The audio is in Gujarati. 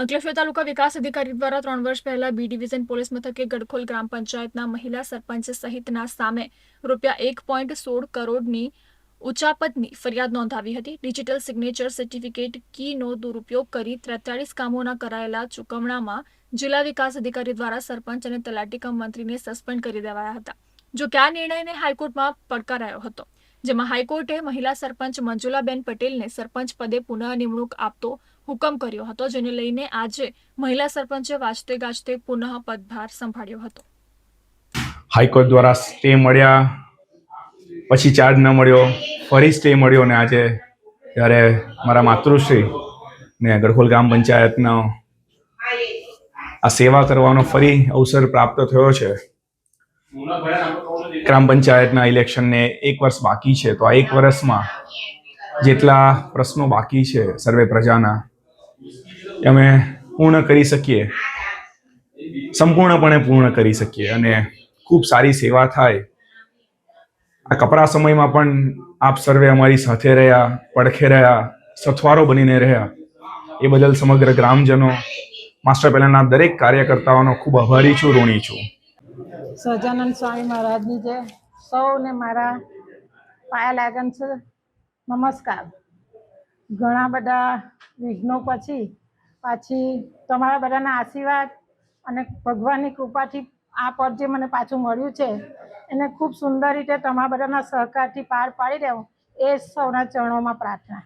અંકલેશ્વર તાલુકા વિકાસ અધિકારી દ્વારા ત્રણ વર્ષ પહેલા બી ડિવિઝન પોલીસ મથકે ગડખોલ ગ્રામ પંચાયતના મહિલા સરપંચ સહિતના સામે રૂપિયા એક પોઈન્ટ સોળ કરોડની ઉચાપતની ફરિયાદ નોંધાવી હતી. ડિજિટલ સિગ્નેચર સર્ટિફિકેટ કીનો દુરુપયોગ કરી ત્રેતાળીસ કામોના કરાયેલા ચૂકવણામાં જિલ્લા વિકાસ અધિકારી દ્વારા સરપંચ અને તલાટી કમ મંત્રીને સસ્પેન્ડ કરી દેવાયા હતા. જો કે આ નિર્ણયને હાઈકોર્ટમાં પડકારાયો હતો, જેમાં હાઈકોર્ટે મહિલા સરપંચ મંજુલાબેન પટેલને સરપંચ પદે પુનઃ નિમણૂક આપતો હુકમ કર્યો હતો, જેને લઈને આજે મહિલા સરપંચે વાજતે ગાજતે પુનઃ પદભાર સંભાળ્યો હતો. હાઈકોર્ટ દ્વારા સ્ટે મળ્યા, પછી ચાર્જ ન મળ્યો, ફરી સ્ટે મળ્યો ને આજે ત્યારે મારા માતૃશ્રી ને ગઢખોલ ગ્રામ પંચાયતનો આ સેવા કરવાનો ફરી અવસર પ્રાપ્ત થયો છે. ગ્રામ પંચાયતના ઇલેક્શનને એક વર્ષ બાકી છે, તો આ એક વર્ષમાં જેટલા પ્રશ્નો બાકી છે સર્વે પ્રજાના અમે પૂર્ણ કરી શકીએ. સંપૂર્ણપણે પૂર્ણ કરી શકીએ અને ખૂબ સારી સેવા થાય. આ કપરા સમયમાં પણ આપ સર્વે અમારી સાથે રહ્યા, પડખે રહ્યા, સથવારો બનીને રહ્યા. એ બદલ સમગ્ર ગ્રામજનો, માસ્ટર પહેલાના દરેક કાર્યકર્તાઓનો ખૂબ આભારી છું, ઋણી છું. સહજાનંદ સ્વામી મહારાજની જય સૌને મારા પાયા લાગન છે, નમસ્કાર. ઘણા બધા વિઘ્નો પછી પાછી તમારા બધાના આશીર્વાદ અને ભગવાનની કૃપાથી આ પદ જે મને પાછું મળ્યું છે, એને ખૂબ સુંદર રીતે તમારા બધાના સહકારથી પાર પાડી દેવું એ સૌના ચરણોમાં પ્રાર્થના.